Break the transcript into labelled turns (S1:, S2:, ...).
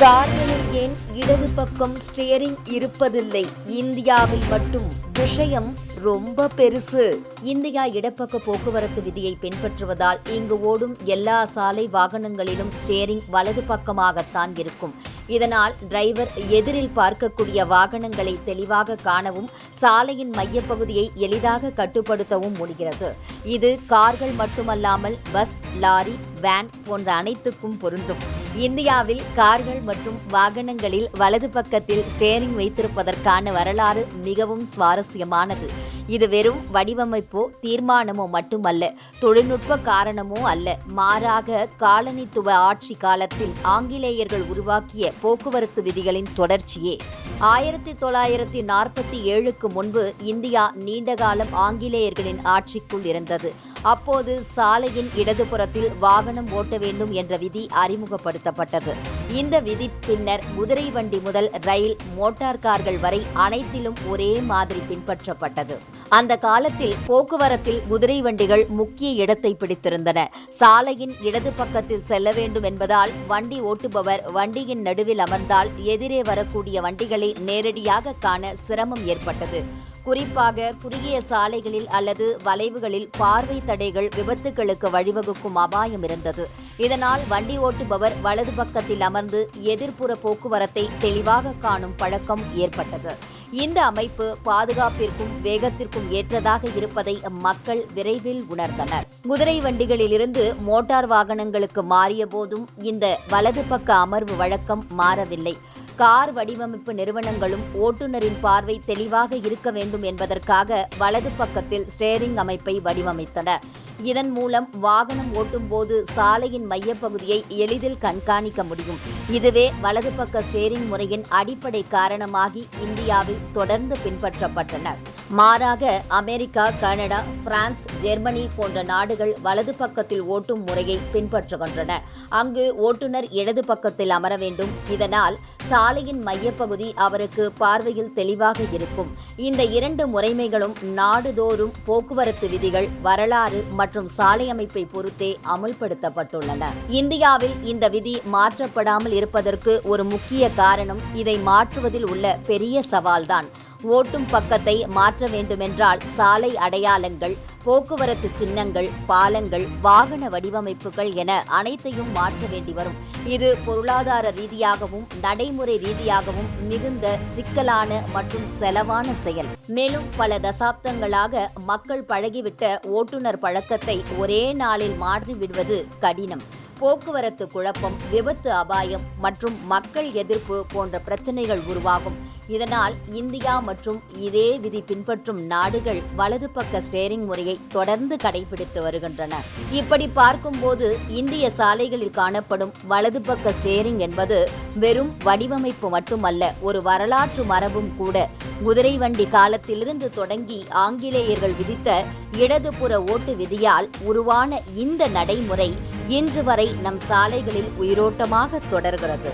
S1: கார்களில் ஏன் இடது பக்கம் ஸ்டியரிங் இருப்பதில்லை? இந்தியாவில் மட்டும் விஷயம் ரொம்ப பெருசு. இந்தியா இடப்பக்க போக்குவரத்து விதியை பின்பற்றுவதால் இங்கு ஓடும் எல்லா சாலை வாகனங்களிலும் ஸ்டியரிங் வலது பக்கமாகத்தான் இருக்கும். இதனால் டிரைவர் எதிரில் பார்க்கக்கூடிய வாகனங்களை தெளிவாக காணவும் சாலையின் மையப்பகுதியை எளிதாக கட்டுப்படுத்தவும் முடிகிறது. இது கார்கள் மட்டுமல்லாமல் பஸ் லாரி வேன் போன்ற அனைத்துக்கும் பொருந்தும். இந்தியாவில் கார்கள் மற்றும் வாகனங்களில் வலது பக்கத்தில் ஸ்டேரிங் வைத்திருப்பதற்கான வரலாறு மிகவும் சுவாரஸ்யமானது. இது வெறும் வடிவமைப்போ தீர்மானமோ மட்டுமல்ல தொழில்நுட்ப காரணமோ அல்ல. மாறாக காலனித்துவ ஆட்சி காலத்தில் ஆங்கிலேயர்கள் உருவாக்கிய போக்குவரத்து விதிகளின் தொடர்ச்சியே. ஆயிரத்தி தொள்ளாயிரத்தி நாற்பத்தி ஏழுக்கு முன்பு இந்தியா நீண்டகாலம் ஆங்கிலேயர்களின் ஆட்சிக்குள் இருந்தது. அப்போது சாலையின் இடதுபுறத்தில் வாகனம் ஓட்ட வேண்டும் என்ற விதி அறிமுகப்படுத்தப்பட்டது. இந்த விதி பின்னர் குதிரை வண்டி முதல் ரயில் மோட்டார் கார்கள் வரை அனைத்திலும் ஒரே மாதிரி பின்பற்றப்பட்டது. அந்த காலத்தில் போக்குவரத்தில் குதிரை வண்டிகள் முக்கிய இடத்தை பிடித்திருந்தன. சாலையின் இடது பக்கத்தில் செல்ல வேண்டும் என்பதால் வண்டி ஓட்டுபவர் வண்டியின் நடுவில் அமர்ந்தால் எதிரே வரக்கூடிய வண்டிகளை நேரடியாக காண சிரமம் ஏற்பட்டது. குறிப்பாக குறுகிய சாலைகளில் அல்லது வளைவுகளில் பார்வை தடைகள் விபத்துகளுக்கு வழிவகுக்கும் அபாயம் இருந்தது. இதனால் வண்டி ஓட்டுபவர் வலது பக்கத்தில் அமர்ந்து எதிர்ப்புற போக்குவரத்தை தெளிவாக காணும் பழக்கம் ஏற்பட்டது. இந்த அமைப்பு பாதுகாப்பிற்கும் வேகத்திற்கும் ஏற்றதாக இருப்பதை மக்கள் விரைவில் உணர்ந்தனர். குதிரை வண்டிகளிலிருந்து மோட்டார் வாகனங்களுக்கு மாறிய போதும் இந்த வலது பக்க அமர்வு வழக்கம் மாறவில்லை. கார் வடிவமைப்பு நிறுவனங்களும் ஓட்டுநரின் பார்வை தெளிவாக இருக்க வேண்டும் என்பதற்காக வலது பக்கத்தில் ஸ்டேரிங் அமைப்பை வடிவமைத்தன. இதன் மூலம் வாகனம் ஓட்டும்போது சாலையின் மையப்பகுதியை எளிதில் கண்காணிக்க முடியும். இதுவே வலது பக்க ஸ்டேரிங் முறையின் அடிப்படை காரணமாகி இந்தியாவில் தொடர்ந்து பின்பற்றப்பட்டன. மாறாக அமெரிக்கா கனடா பிரான்ஸ் ஜெர்மனி போன்ற நாடுகள் வலது பக்கத்தில் ஓட்டும் முறையை பின்பற்றுகின்றன. அங்கு ஓட்டுநர் இடது பக்கத்தில் அமர வேண்டும். இதனால் சாலையின் மையப்பகுதி அவருக்கு பார்வையில் தெளிவாக இருக்கும். இந்த இரண்டு முறைமைகளும் நாடுதோறும் போக்குவரத்து விதிகள் வரலாறு மற்றும் சாலை அமைப்பை பொறுத்தே அமுல்படுத்தப்பட்டுள்ளன. இந்தியாவில் இந்த விதி மாற்றப்படாமல் இருப்பதற்கு ஒரு முக்கிய காரணம் இதை மாற்றுவதில் உள்ள பெரிய சவால்தான். ஓட்டும் பக்கத்தை மாற்ற வேண்டுமென்றால் சாலை அடையாளங்கள் போக்குவரத்து சின்னங்கள் பாலங்கள் வாகன வடிவமைப்புகள் என அனைத்தையும் மாற்ற வேண்டி வரும். இது பொருளாதார ரீதியாகவும் நடைமுறை ரீதியாகவும் மிகுந்த சிக்கலான மற்றும் செலவான செயல். மேலும் பல தசாப்தங்களாக மக்கள் பழகிவிட்ட ஓட்டுநர் பழக்கத்தை ஒரே நாளில் மாற்றிவிடுவது கடினம். போக்குவரத்து குழப்பம் விபத்து அபாயம் மற்றும் மக்கள் எதிர்ப்பு போன்ற பிரச்சனைகள் உருவாகும். இதனால் இந்தியா மற்றும் இதே விதி பின்பற்றும் நாடுகள் வலது பக்க ஸ்டேரிங் முறையை தொடர்ந்து கடைபிடித்து வருகின்றன. இப்படி பார்க்கும்போது இந்திய சாலைகளில் காணப்படும் வலது பக்க ஸ்டேரிங் என்பது வெறும் வடிவமைப்பு மட்டுமல்ல ஒரு வரலாற்று மரபும் கூட. குதிரை வண்டி காலத்திலிருந்து தொடங்கி ஆங்கிலேயர்கள் விதித்த இடதுபுற ஓட்டு விதியால் உருவான இந்த நடைமுறை இன்று வரை நம் சாலைகளில் உயிரோட்டமாக தொடர்கிறது.